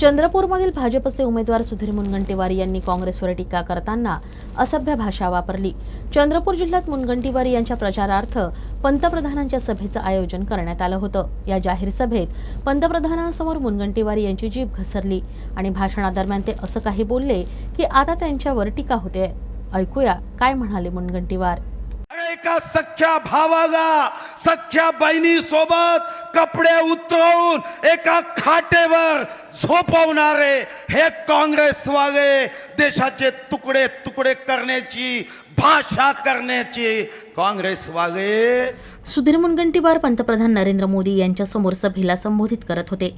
चंद्रपूरमधील भाजपचे उमेदवार सुधीर मुनगंटीवार यांनी काँग्रेसवर टीका करताना असभ्य भाषा वापरली. चंद्रपूर जिल्ह्यात मुनगंटीवार यांच्या प्रचारार्थ पंतप्रधानांच्या सभेचं आयोजन करण्यात आलं होतं. या जाहीर सभेत पंतप्रधानांसमोर मुनगंटीवार यांची जीभ घसरली आणि भाषणादरम्यान ते असं काही बोलले की आता त्यांच्यावर टीका होते. ऐकूया काय म्हणाले मुनगंटीवार? एका सख्या भावाला सख्या बहिणी सोबत कपडे उतरवून एका खाटेवर झोपवणारे हे काँग्रेसवाले देशाचे तुकडे तुकडे करण्याची भाषा करण्याची काँग्रेसवाले. सुधीर मुनगंटीवार पंतप्रधान नरेंद्र मोदी यांच्या समोर सभेला संबोधित करत होते.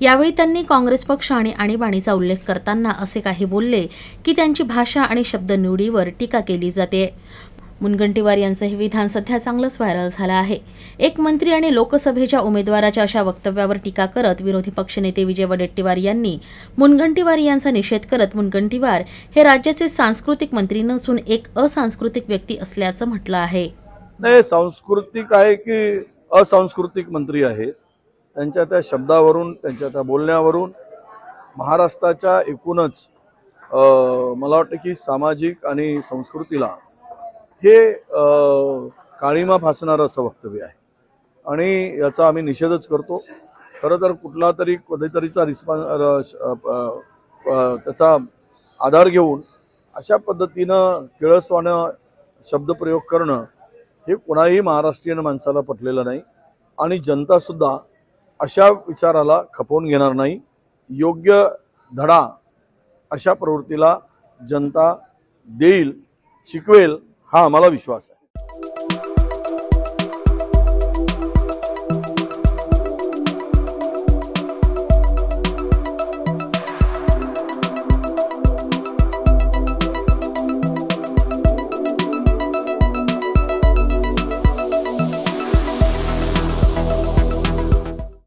यावेळी त्यांनी काँग्रेस पक्ष आणि आणीबाणीचा उल्लेख करताना असे काही बोलले की त्यांची भाषा आणि शब्दनिवडीवर टीका केली जाते. मुनगंटीवार यांचं हे विधान सध्या चांगलंच व्हायरल झालं आहे. एक मंत्री आणि लोकसभेच्या उमेदवाराच्या अशा वक्तव्यावर टीका करत विरोधी पक्षनेते विजय वडेट्टीवार यांनी मुनगंटीवार यांचा निषेध करत मुनगंटीवार हे राज्याचे सांस्कृतिक मंत्री नसून एक असांस्कृतिक व्यक्ती असल्याचं म्हटलं आहे. नाही सांस्कृतिक आहे की असांस्कृतिक मंत्री आहे. त्यांच्या त्या शब्दावरून त्यांच्या त्या बोलण्यावरून महाराष्ट्राच्या एकूणच मला वाटतं की सामाजिक आणि संस्कृतीला हे काळीमा फासणारं असं वक्तव्य आहे. आणि याचा आम्ही निषेधच करतो. खरं तर कुठला तरी कधीतरीचा रिस्पॉन्स त्याचा आधार घेऊन अशा पद्धतीनं किळसवानं शब्दप्रयोग करणं हे कोणाही महाराष्ट्रीयन माणसाला पटलेलं नाही. आणि जनतासुद्धा अशा विचाराला खपवून घेणार नाही. योग्य धडा अशा प्रवृत्तीला जनता देईल शिकवेल हा आम्हाला विश्वास आहे.